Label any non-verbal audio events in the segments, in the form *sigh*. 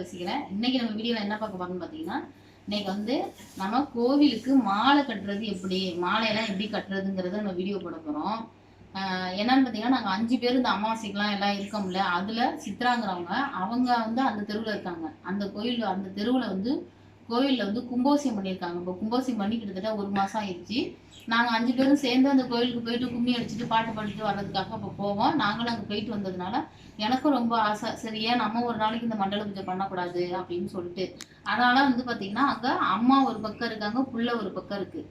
பேசிக்கிறேன் இன்னைக்கு நம்ம வீடியோல என்ன பார்க்க போறோம்னு பார்த்தீங்கன்னா இன்னைக்கு வந்து நம்ம கோவிலுக்கு மாலை கட்டுறது எப்படி மாலையெல்லாம் எப்படி கட்டுறதுங்கிறத நம்ம வீடியோ போட போறோம். என்னன்னு பார்த்தீங்கன்னா நாங்கள் அஞ்சு பேர் இந்த அமாவாசைக்கெல்லாம் எல்லாம் இருக்கோம்ல அதுல சித்ராங்கிறவங்க அவங்க வந்து அந்த தெருவில் இருக்காங்க. அந்த கோயில் அந்த தெருவில் வந்து கோயிலில் வந்து கும்பாபிஷேகம் பண்ணியிருக்காங்க. இப்போ கும்பாபிஷேகம் பண்ணி கிட்டத்தட்ட ஒரு மாதம் ஆயிடுச்சு. நாங்கள் அஞ்சு பேரும் சேர்ந்து அந்த கோயிலுக்கு போயிட்டு கும்மி அடிச்சுட்டு பாட்டு பாடிட்டு வர்றதுக்காக அப்போ போவோம். நாங்களும் அங்கே போயிட்டு வந்ததுனால எனக்கும் ரொம்ப ஆசை. சரி ஏன் நம்ம ஒரு நாளைக்கு இந்த மண்டல பூஜை பண்ணக்கூடாது அப்படின்னு சொல்லிட்டு. அதனால வந்து பார்த்தீங்கன்னா அங்கே அம்மா ஒரு பக்கம் இருக்காங்க புள்ள ஒரு பக்கம் இருக்கு.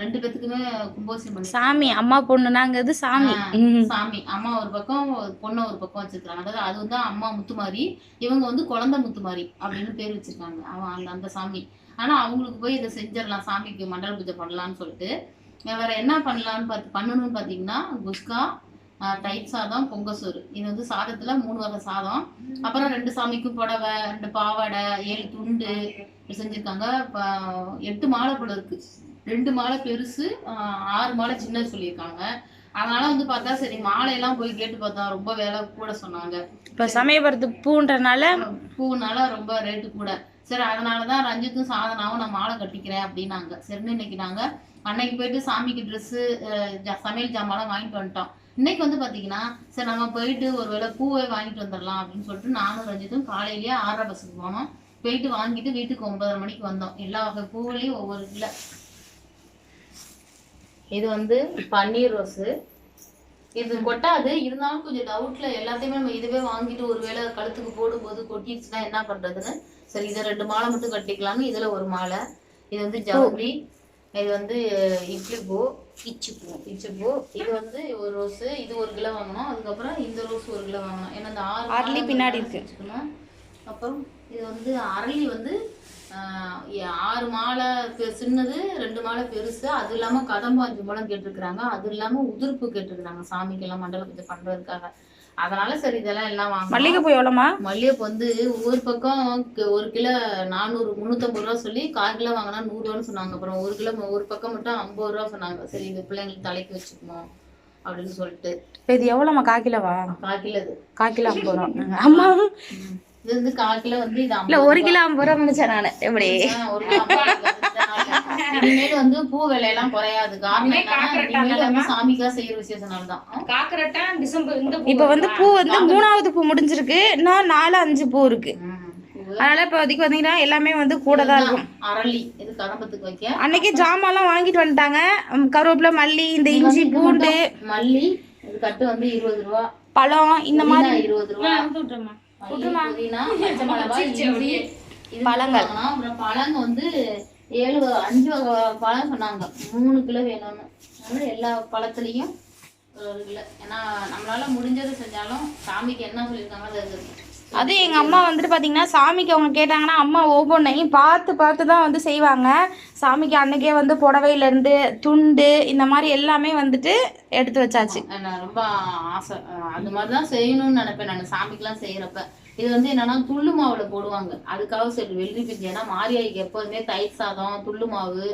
ரெண்டு பேத்துக்குமே பண்ணி சாமி அம்மா பொண்ணுனாங்கிறது சாமி. சாமி. அம்மா ஒரு பக்கம் பொண்ணு ஒரு பக்கம் வச்சிருக்காங்க அதாவது அது வந்து அம்மா முத்துமாரி இவங்க வந்து குழந்தை முத்துமாரி அப்படின்னு பேர் வச்சிருக்காங்க. அவன் அந்த அந்த சாமி. ஆனா அவங்களுக்கு போய் இதை செஞ்சிடலாம். சாமிக்கு மண்டல பூஜை பண்ணலாம்னு சொல்லிட்டு. வேற என்ன பண்ணலாம்னு பார்த்து பண்ணணும்னு பார்த்தீங்கன்னா குஸ்கா தயிர் சாதம் பொங்க சோறு. இது வந்து சாதத்துல மூணு வகை சாதம். அப்புறம் ரெண்டு சாமிக்கும் புடவை ரெண்டு பாவாடை ஏழு துண்டு செஞ்சிருக்காங்க. எட்டு மாலை போல இருக்கு. ரெண்டு மாலை பெருசு ஆறு மாலை சின்னது சொல்லியிருக்காங்க. அதனால வந்து பார்த்தா சரி மாலையெல்லாம் போய் கேட்டு பார்த்தா ரொம்ப விலை கூட சொன்னாங்க. இப்ப சமயபுரத்து பூன்றனால பூனால ரொம்ப ரேட்டு கூட. சரி அதனால தான் ரஞ்சித்தும் சாதனாவும் நான் மாலை கட்டிக்கிறேன் அப்படின்னாங்க. சரின்னு இன்னைக்கு நாங்க அன்னைக்கு போயிட்டு சாமிக்கு ட்ரெஸ்ஸு சமையல் ஜாமான்லாம் வாங்கிட்டு வந்துட்டோம். இன்னைக்கு வந்து பாத்தீங்கன்னா சரி நம்ம போயிட்டு ஒருவேளை பூவை வாங்கிட்டு வந்துடலாம் அப்படின்னு சொல்லிட்டு நானும் ரஞ்சித்தும் காலையிலேயே ஆறரை பஸ்ஸுக்கு போனோம். போயிட்டு வாங்கிட்டு வீட்டுக்கு ஒன்பதரை மணிக்கு வந்தோம். எல்லா வகை பூவிலையும் ஒவ்வொரு கிலோ இது வந்து பன்னீர் ரோஸு. இது கொட்டாது. இருந்தாலும் கொஞ்சம் டவுட்ல எல்லாத்தையுமே நம்ம இதுவே வாங்கிட்டு ஒருவேளை கழுத்துக்கு போடும்போது கொட்டிடுச்சுன்னா என்ன பண்றதுன்னு சரி இதை ரெண்டு மாலை மட்டும் கட்டிக்கலாம்னு இதுல ஒரு மாலை. இது வந்து ஜவுளி இது வந்து இட்லி பூ இச்சு பூ இச்சு பூ. இது வந்து ஒரு ரோஸ் இது ஒரு கிலோ வாங்கணும். அதுக்கப்புறம் இந்த ரோஸ் ஒரு கிலோ வாங்கணும். ஏன்னா இந்த ஆறு அரளி பின்னாடி இருக்கு. அப்புறம் இது வந்து அரளி வந்து ஆறு மாலை சின்னது ரெண்டு மாலை பெருசு. அது இல்லாம கதம்பம் அஞ்சு மூலம் கேட்டிருக்கிறாங்க. அது இல்லாம உதிர்ப்பு கேட்டிருக்கிறாங்க. சாமிக்கு எல்லாம் மண்டல பூஜை பண்றதுக்காக. அதனால சரி இதெல்லாம் எல்லாம் வாங்க மல்லிகைப்பூ எவ்வளோமா மல்லிகைப்பூ வந்து ஒவ்வொரு பக்கம் ஒரு கிலோ நானூறு முந்நூற்றம்பது ரூபா சொல்லி கால் கிலோ வாங்கினா நூறுரூவான்னு சொன்னாங்க. அப்புறம் ஒரு கிலோ ஒரு பக்கம் மட்டும் ஐம்பது ரூபா சொன்னாங்க. சரி இது பிள்ளைங்களுக்கு தலைக்கு வச்சுக்கணும் அப்படின்னு சொல்லிட்டு. இப்போ இது எவ்வளோமா கால் கிலோவா? கால் கிலோ இது. கால் கிலோ ஐம்பது ரூபா. அம்மா இது வந்து கால் கிலோ வந்து இது இல்ல ஒரு கிலோ ஐம்பது ரூபா நினைச்சேன் நான். எப்படி? இனிமேல் வந்து பூ விலையெல்லாம் குறையாது. காரணம் சாமிக்கா செய்யற விசேஷனால தான். ஆ? காக்கரட்டா டிசம்பர் இந்த இப்போ வந்து பூ வந்து மூணாவது பூ முடிஞ்சிருக்கு. இன்னும் நாலு அஞ்சு பூ இருக்கு. அதனால இப்போதைக்கு பார்த்தீங்கன்னா எல்லாமே வந்து கூட தான் இருக்கும். அரளி. இது கதம்பத்துக்கு வைக்க? அன்னைக்கு ஜாமான்லாம் வாங்கிட்டு வந்துட்டாங்க. கருவேப்பிலை மல்லி இந்த இஞ்சி பூண்டு. மல்லி இது கட்டு வந்து இருபது ரூபா. பழம் இந்த மாதிரி. இருபது ரூபா. புதினா பழங்கள். பழங்க வந்து ஏழு அஞ்சு வகை பழம் சொன்னாங்க. மூணு கிலோ வேணும்னு. அதனால எல்லா பழத்துலேயும் ஒரு கிலோ. ஏன்னா நம்மளால் முடிஞ்சது செஞ்சாலும் சாமிக்கு என்ன சொல்லியிருக்காங்க அது அது எங்க அம்மா வந்துட்டு பாத்தீங்கன்னா சாமிக்கு அவங்க கேட்டாங்கன்னா அம்மா ஒவ்வொன்றையும் பார்த்து பார்த்து தான் வந்து செய்வாங்க. சாமிக்கு அன்னைக்கே வந்து புடவையில இருந்து துண்டு இந்த மாதிரி எல்லாமே வந்துட்டு எடுத்து வச்சாச்சு. நான் ரொம்ப ஆசை. அது மாதிரி தான் செய்யணும்னு நினைப்பேன் நான் சாமிக்கெலாம் செய்யறப்ப. இது வந்து என்னன்னா துள்ளு மாவுல போடுவாங்க. அதுக்காக சரி வெள்ளரி பிஞ்சு. ஏன்னா மாரியாய்க்கு எப்போதுமே தயிர் சாதம் துள்ளு மாவு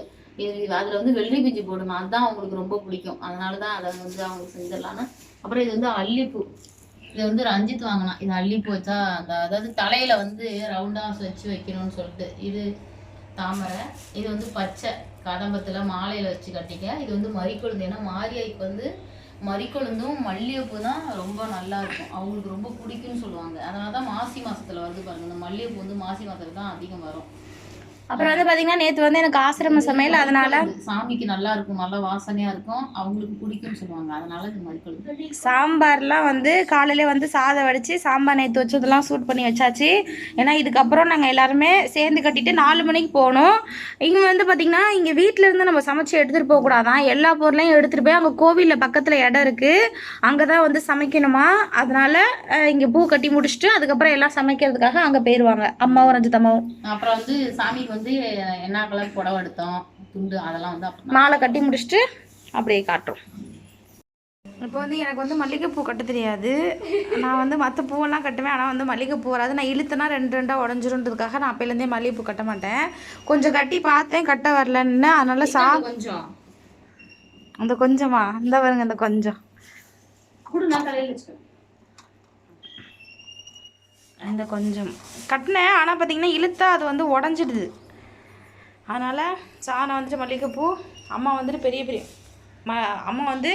இது அதுல வந்து வெள்ளரி பிஞ்சு போடணும். அதுதான் அவங்களுக்கு ரொம்ப பிடிக்கும். அதனாலதான் அதை வந்து அவங்க செஞ்சிடலான்னு அப்புறம் இது வந்து அல்லிப்பூ. இது வந்து ரஞ்சித் வாங்கலாம் இது அள்ளி போச்சா? அந்த அதாவது தலையில வந்து ரவுண்டா வச்சு வைக்கணும்னு சொல்லிட்டு. இது தாமரை. இது வந்து பச்சை. கதம்பத்துல மாலையில வச்சு கட்டிக்க. இது வந்து மறிக்கொழுந்து. ஏன்னா மாரியாய்க்கு வந்து மறிக்கொழுந்தும் மல்லிகைப்பூ தான் ரொம்ப நல்லா இருக்கும். அவங்களுக்கு ரொம்ப பிடிக்கும்னு சொல்லுவாங்க. அதனால தான் மாசி மாசத்துல வருது பாருங்க. இந்த மல்லிகைப்பூ வந்து மாசி மாசத்துல தான் அதிகம் வரும். அப்புறம் வந்து பாத்தீங்கன்னா நேத்து வந்து எனக்கு ஆசிரம சமையல் அதனால சாமிக்கு நல்லா இருக்கும் நல்லா வாசனையா இருக்கும். அவங்களுக்கு பிடிக்கும்னு சொல்லுவாங்க. அதனால இது மறிக்கொழுந்து சாம்பார்லாம் வந்து காலையில வந்து சாதம் வடிச்சு சாம்பார் நேற்று வச்சதெல்லாம் சூட் பண்ணி வச்சாச்சு. ஏன்னா இதுக்கப்புறம் நாங்கள் எல்லாருமே சேர்ந்து கட்டிட்டு நாலு மணிக்கு போகணும். இங்கே வந்து பார்த்திங்கன்னா இங்கே வீட்டில் இருந்து நம்ம சமைச்சு எடுத்துகிட்டு போகக்கூடாதான் எல்லா பொருளையும் எடுத்துகிட்டு போய் அங்கே கோவிலில் பக்கத்தில் இடம் இருக்குது அங்கே தான் வந்து சமைக்கணுமா? அதனால் இங்கே பூ கட்டி முடிச்சுட்டு அதுக்கப்புறம் எல்லாம் சமைக்கிறதுக்காக அங்கே போயிடுவாங்க அம்மாவும் ரஞ்சித் அம்மாவும். அப்புறம் வந்து சாமிக்கு வந்து என்ன கலர் புடவை எடுத்தோம் துண்டு அதெல்லாம் வந்து மாலை கட்டி முடிச்சுட்டு அப்படியே காட்டுறோம். இப்போ வந்து எனக்கு வந்து மல்லிகைப்பூ கட்ட தெரியாது. நான் வந்து மற்ற பூவெல்லாம் கட்டுவேன் ஆனால் வந்து மல்லிகைப்பூ வராது. நான் இழுத்தனா ரெண்டு ரெண்டாக உடஞ்சிருன்றதுக்காக நான் அப்போலேருந்தே மல்லிகைப்பூ கட்ட மாட்டேன். கொஞ்சம் கட்டி பார்த்தேன் கட்ட வரலன்னு. அதனால சா கொஞ்சம்? அந்த கொஞ்சமா இந்த பாருங்க அந்த கொஞ்சம். இந்த கொஞ்சம். கட்டினேன் ஆனால் பார்த்தீங்கன்னா இழுத்தா அது வந்து உடஞ்சிடுது. அதனால் சாணம் வந்துட்டு மல்லிகைப்பூ அம்மா வந்துட்டு பெரிய பெரிய ம அம்மா வந்து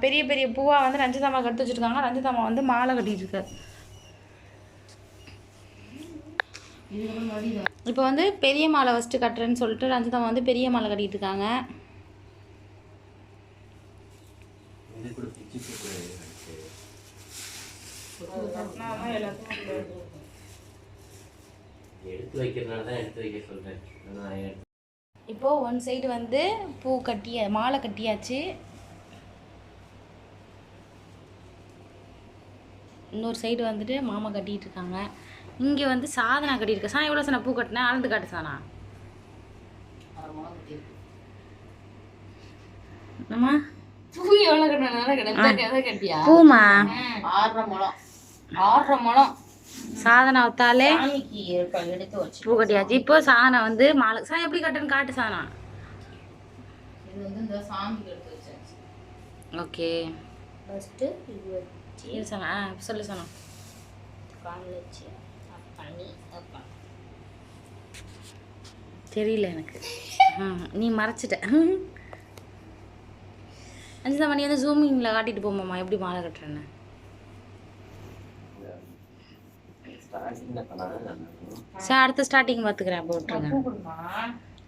பெரிய பெரிய பூவாக வந்து ரஞ்சிதாம்மா கட்டு வச்சுருக்காங்க. ரஞ்சிதாம்மா வந்து மாலை இருக்காரு இதை இப்போ வந்து பெரிய மாலை ஃபஸ்ட்டு கட்டுறேன்னு சொல்லிட்டு ரஞ்சிதாம்மா வந்து பெரிய மாலை கட்டிட்டு இருக்காங்க இது கூட பிச்சு போட்டு எடுத்து வைக்கிறதுனால தான் எடுத்து வைக்க சொல்றேன் நான் எடுத்து இப்போது ஒன் சைடு வந்து பூ கட்டிய மாலை கட்டியாச்சு. இன்னொரு சைடு வந்துட்டு மாமா கட்டிட்டு இருக்காங்க இங்கே வந்து சாதனா கட்டியிருக்க. சாணா எவ்வளோ சாணா பூ கட்டினேன் அளந்து காட்டு சாணா. நம்ம பூ கிடந்த கட்டியா? பூமா. ஆறரை முளம் ஆறரை முளம் சாதனா வச்சு பூ கட்டியாச்சு இப்போ சாணா வந்து மாலை சாணம் எப்படி கட்டுன்னு காட்டு சாணா இது வந்து இந்த சாமிக்கு எடுத்து வச்சாச்சு. ஓகே. சாணா ஆ சொல்லு பண்ணி தெரியல எனக்கு. நீ மறைச்சிட்ட. அஞ்சுதா மணி வந்து ஜூமிங்கில் காட்டிட்டு போமாம்மா எப்படி மாலை கட்டுறேன்னு ஸ்டார்டிங்ல பண்ணாதான் நல்லா இருக்கும் சரி அடுத்த ஸ்டார்டிங் பார்த்துக்கிறேன் அப்போ விட்டுருங்க பூ கொடுமா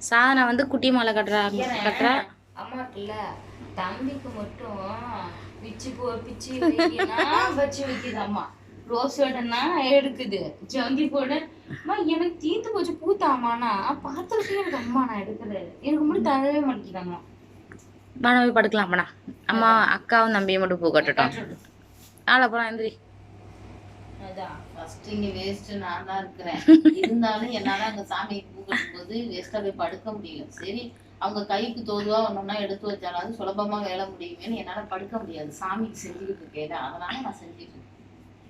சாதனை வந்து குட்டி மாலை கட்டுறா கட்டுறா? அம்மா இருக்குல்ல தம்பிக்கு மட்டும் பிச்சு போ பிச்சு வச்சு வைக்குது அம்மா. ரோஸ் வேடனா எடுக்குது. ஜங்கி போட. அம்மா எனக்கு தீர்த்து போச்சு பூத்தாமாண்ணா பார்த்துக்கிட்டே எனக்கு அம்மா நான் எடுக்கிறது. எனக்கு மட்டும் தரவே மாட்டேங்கிறாங்க வாடா போய் படுக்கலாம் அம்மா அக்காவும் தம்பியும் மட்டும் பூ கட்டட்டும். நாளை அப்புறம் எந்திரி. அதான். ஃபர்ஸ்ட் இங்க வேஸ்ட் நான் தான் இருக்கிறேன். *laughs* இருந்தாலும் என்னால அங்க சாமிக்கு பூ கட்டும்போது வேஸ்டா போய் படுக்க முடியல. சரி அவங்க கைக்கு தோதுவா ஒன்னொன்னா எடுத்து வச்சாலும் சுலபமா வேலை முடியுமேன்னு என்னால படுக்க முடியாது. சாமிக்கு செஞ்சுக்கிட்டு இருக்கேன் அதனால நான் செஞ்சுட்டு இருக்கேன்.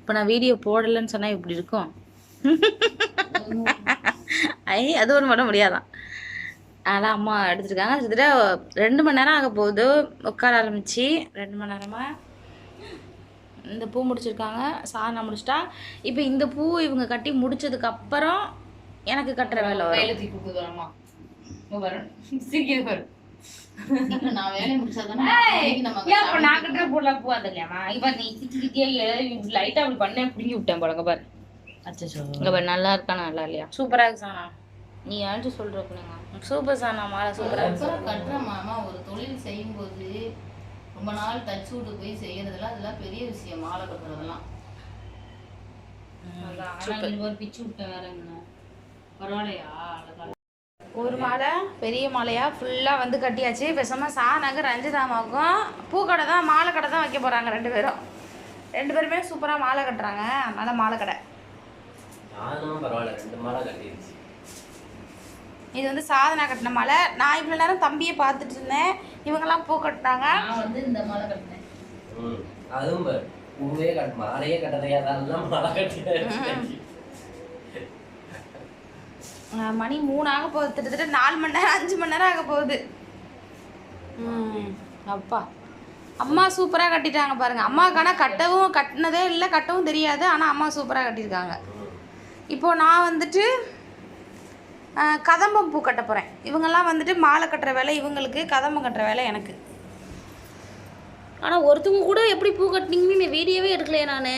இப்போ நான் வீடியோ போடலைன்னு சொன்னால் இப்படி இருக்கும்? *laughs* ஐ அது ஒன்று பண்ண முடியாதான். அதனால் அம்மா எடுத்துருக்காங்க. கிட்டத்தட்ட ரெண்டு மணி நேரம் ஆக போகுது. உட்கார ஆரம்பிச்சு ரெண்டு மணி நேரமாக இந்த பூ முடிச்சிருக்காங்க சாதனை முடிச்சிட்டா. இப்போ இந்த பூ இவங்க கட்டி முடிச்சதுக்கு அப்புறம் எனக்கு கட்டுற வேலை வரும். நான் வேலையை முடிச்சாதானே நான் கட்டுற இப்ப நீ திட்டி திட்டியா லைட்டா அப்படி பண்ண பிடிங்கி விட்டேன் பாருங்க பாரு. அச்சோ இங்க பாரு நல்லா இருக்கா நல்லா இல்லையா? சூப்பராக இருக்கு சாணா நீ யார்ட்டு சொல்ற பிள்ளைங்க சூப்பர் சாணா மாலை அப்புறம் கட்டுற மாமா. ஒரு தொழில் செய்யும்போது ரொம்ப நாள் டச் விட்டு போய் செய்யறதெல்லாம் அதெல்லாம் பெரிய விஷயம் மாலை கட்டுறதெல்லாம். ஒரு மாலை பெரிய மாலையாக ஃபுல்லாக வந்து கட்டியாச்சு. பேசாமல் சாணாக்கு ரஞ்சிதாமாவுக்கும் பூக்கடை தான் மாலை கடை தான் வைக்க போகிறாங்க ரெண்டு பேரும். ரெண்டு பேருமே சூப்பராக மாலை கட்டுறாங்க. அதனால் மாலை கடை. இது வந்து சாதனா கட்டின மாலை. நான் இவ்வளோ நேரம் தம்பியை பார்த்துட்டு இருந்தேன். இவங்கெல்லாம் பூ கட்டினாங்க. நான் வந்து இந்த மாலை கட்டினேன். ம். அதுவும் பாரு பூவே கட்ட மாலையே கட்டதையா தான் மாலை கட்டி அஹ் மணி மூணு ஆக போகுது. கிட்டத்தட்ட நாலு மணி நேரம் அஞ்சு மணி நேரம் ஆக போகுது. ம். அப்பா. அம்மா சூப்பராக கட்டிட்டாங்க பாருங்க. அம்மாவுக்கு ஆனால் கட்டவும் கட்டினதே இல்லை கட்டவும் தெரியாது. ஆனால் அம்மா சூப்பராக கட்டியிருக்காங்க. இப்போ நான் வந்துட்டு கதம்பம் பூ கட்ட போகிறேன் இவங்கெல்லாம் வந்துட்டு மாலை கட்டுற வேலை இவங்களுக்கு கதம்பம் கட்டுற வேலை எனக்கு. ஆனால் ஒருத்தவங்க கூட எப்படி பூ கட்டினீங்கன்னு வீடியோவே எடுக்கலையே நான்.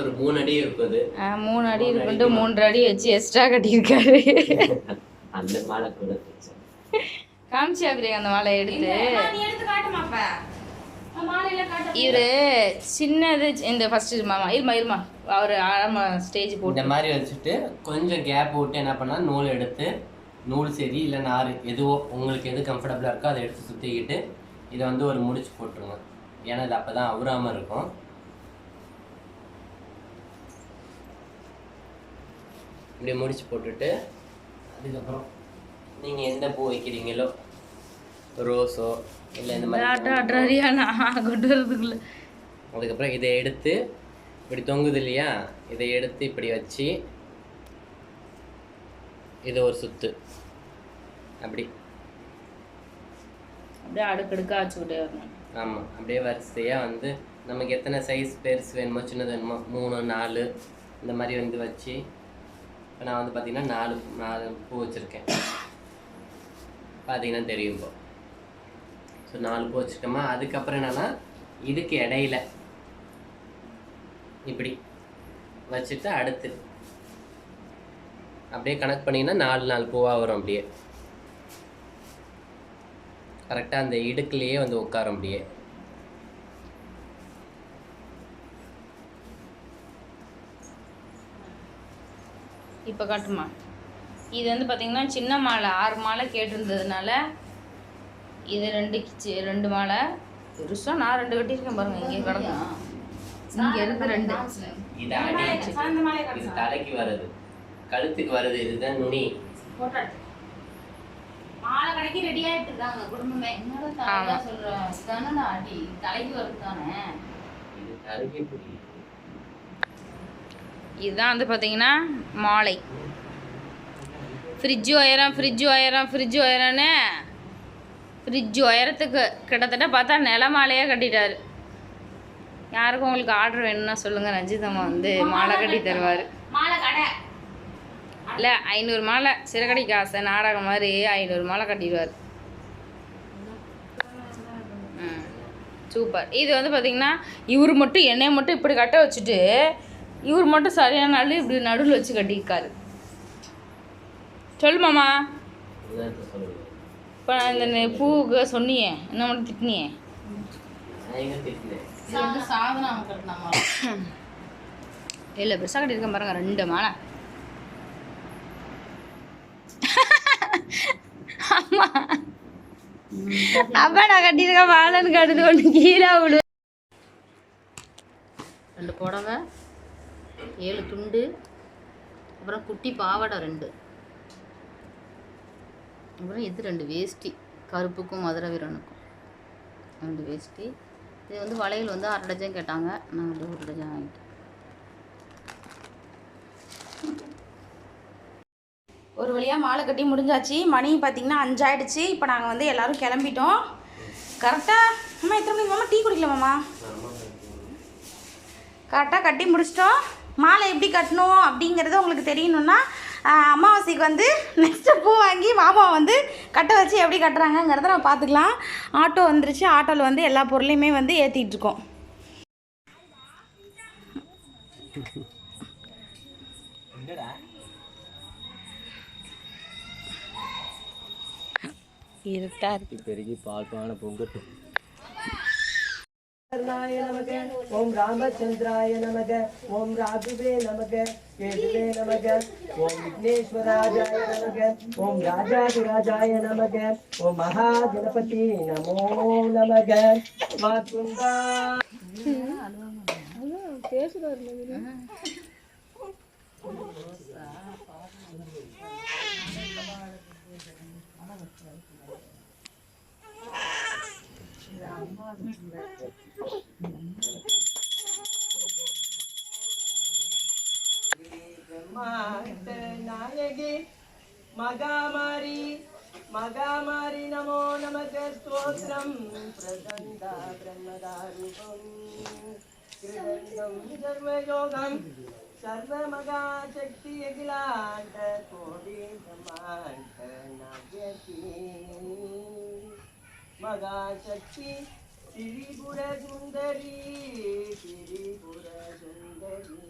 ஒரு மூணு அடி இருக்குது. மூணு அடி இருக்குன்ட்டு மூன்றரை அடி வச்சு எக்ஸ்ட்ரா கட்டியிருக்காரு. *laughs* அந்த மாலை கூட காமிச்சியா பிரியா அந்த மாலை எடுத்து? இவரு சின்னது இந்த ஃபர்ஸ்ட் மாமா இருமா இருமா. அவர் ஆரம்ப ஸ்டேஜ் போட்டு. இந்த மாதிரி வச்சுட்டு கொஞ்சம் கேப் விட்டு என்ன பண்ணா நூல் எடுத்து நூல் சரி இல்லை நார் எதுவோ உங்களுக்கு எது கம்ஃபர்டபுளாக இருக்கோ அதை எடுத்து சுற்றிக்கிட்டு இதை வந்து ஒரு முடிச்சு போட்டுருங்க. ஏன்னா இது அப்போ தான் அவுறாமல் இருக்கும். இப்படி முடிச்சு போட்டுட்டு அதுக்கப்புறம் நீங்கள் எந்த பூ வைக்கிறீங்களோ ரோஸோ இல்லை இந்த மாதிரி கொண்டு வரதுக்குள்ள. அதுக்கப்புறம் இதை எடுத்து இப்படி தொங்குது இல்லையா? இதை எடுத்து இப்படி வச்சு இதை ஒரு சுத்து. அப்படி. அப்படியே அடுக்கடுக்கா வச்சுக்கிட்டே வரணும். ஆமாம் அப்படியே வரிசையாக வந்து நமக்கு எத்தனை சைஸ் பெருசு வேணுமோ சின்னது வேணுமோ மூணு நாலு இந்த மாதிரி வந்து வச்சு இப்போ நான் வந்து பார்த்தீங்கன்னா நாலு நாலு பூ வச்சுருக்கேன். பார்த்தீங்கன்னா தெரியும் இப்போ. ஸோ நாலு பூ வச்சுட்டோமா அதுக்கப்புறம் என்னென்னா இதுக்கு இடையில இப்படி வச்சுட்டு அடுத்து அப்படியே கனெக்ட் பண்ணிங்கன்னா நாலு நாலு பூவாக வரும் அப்படியே. கரெக்டாக அந்த இடுக்குலேயே வந்து உட்காரும் அப்படியே. இப்போ காட்டுமா. இது வந்து பார்த்தீங்கன்னா சின்ன மாலை ஆறு மாலை கேட்டிருந்ததுனால இது ரெண்டு கிச்சு ரெண்டு மாலை. பெருசா நான் ரெண்டு கட்டியிருக்கேன் பாருங்க இங்கே கிடக்கும் இங்கே இருக்கு ரெண்டு. இது தலைக்கு வருது கழுத்துக்கு வருது இதுதான் நுனி. மாலை கடைக்கு ரெடி ஆயிட்டு இருக்காங்க குடும்பமே. என்னடா தலையா சொல்றேன் தானே அடி. தலைக்கு வருது தானே? இது தலைக்கு இப்படி இதுதான் வந்து பார்த்தீங்கன்னா மாலை. ஃப்ரிட்ஜ் உயரம் ஃப்ரிட்ஜ் உயரம் ஃப்ரிட்ஜ் உயரம்னு ஃப்ரிட்ஜ் உயரத்துக்கு கிட்டத்தட்ட பார்த்தா நில மாலையே கட்டிட்டாரு. யாருக்கும் உங்களுக்கு ஆர்டர் வேணும்னா சொல்லுங்கள் ரஞ்சிதம்மா வந்து மாலை கட்டி தருவார். மாலை கடை. இல்லை ஐநூறு மாலை சிறகடி காசை நாடகம் மாதிரி ஐநூறு மாலை கட்டிடுவார். ம் சூப்பர் இது வந்து பார்த்தீங்கன்னா இவர் மட்டும் என்னைய மட்டும் இப்படி கட்ட வச்சுட்டு இவர் மட்டும் சரியான நாள் இப்படி நடுவில் வச்சு கட்டியிருக்காரு. சொல்லு மாமா. இதுதான் இப்ப இந்த பூவுக்கு சொன்னியே என்ன மட்டும் திட்டினியே? *coughs* இல்லை பெருசாக கட்டியிருக்கேன் பாருங்க ரெண்டு மாலை. அம்மா. அப்பா நான் கட்டியிருக்கேன் மாலைன்னு கட்டுது ஒன்று கீழே விடு. ரெண்டு புடவை ஏழு துண்டு அப்புறம் குட்டி பாவாடை ரெண்டு. அப்புறம் இது ரெண்டு வேஷ்டி கருப்புக்கும் மதுரை வீரனுக்கும் ரெண்டு வேஷ்டி. இது வந்து வளையல் வந்து அரை டஜன் கேட்டாங்க. நான் வந்து ஒரு டஜன் வாங்கிட்டேன் ஒரு வழியாக மாலை கட்டி முடிஞ்சாச்சு. மணி பார்த்தீங்கன்னா அஞ்சாயிடுச்சு. இப்போ நாங்கள் வந்து எல்லாரும் கிளம்பிட்டோம். கரெக்டாக அம்மா எத்தனை மணிக்கு மாமா? டீ குடிக்கலாமாம்மா கரெக்டாக கட்டி முடிச்சிட்டோம். மாலை எப்படி கட்டணும் அப்படிங்கிறது உங்களுக்கு தெரியணும்னா அமாவாசைக்கு வந்து நெக்ஸ்ட்டு பூ வாங்கி மாமா வந்து கட்ட வச்சு எப்படி கட்டுறாங்கங்கிறத நம்ம பார்த்துக்கலாம். ஆட்டோ வந்துருச்சு. ஆட்டோவில் வந்து எல்லா பொருளையுமே வந்து ஏற்றிட்டு இருக்கோம். இருட்டா இருக்கு. பெருகி பால் பான பொங்கட்டு ஓம் ராமச்சந்திராய நமக. ஓம் ராகுவே நமக. கேதுவே நமக ஓம் விக்னேஸ்வராஜாய நமக ஓம் ராஜாதிராஜாய நமக ஓம் மகாகணபதி நமோ நமக வாக்குந்தா பிரம்மாண்ட சர்வயோகம் சர்வமகா சக்தி அகிலாண்ட கோடி பிரமாண்ட நகதி மகாசக்தி திரிபுர சுந்தரி திரிபுர சுந்தரி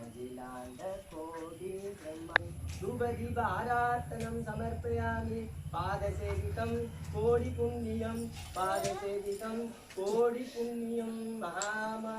அகிலாண்ட கோடி பிரம்மன் சுபதிப ஆராத்தனம் சமர்ப்பயாமி. பாதசேவிதம் கோடி புண்ணியம் பாதசேவிதம் கோடி புண்ணியம் மகாமா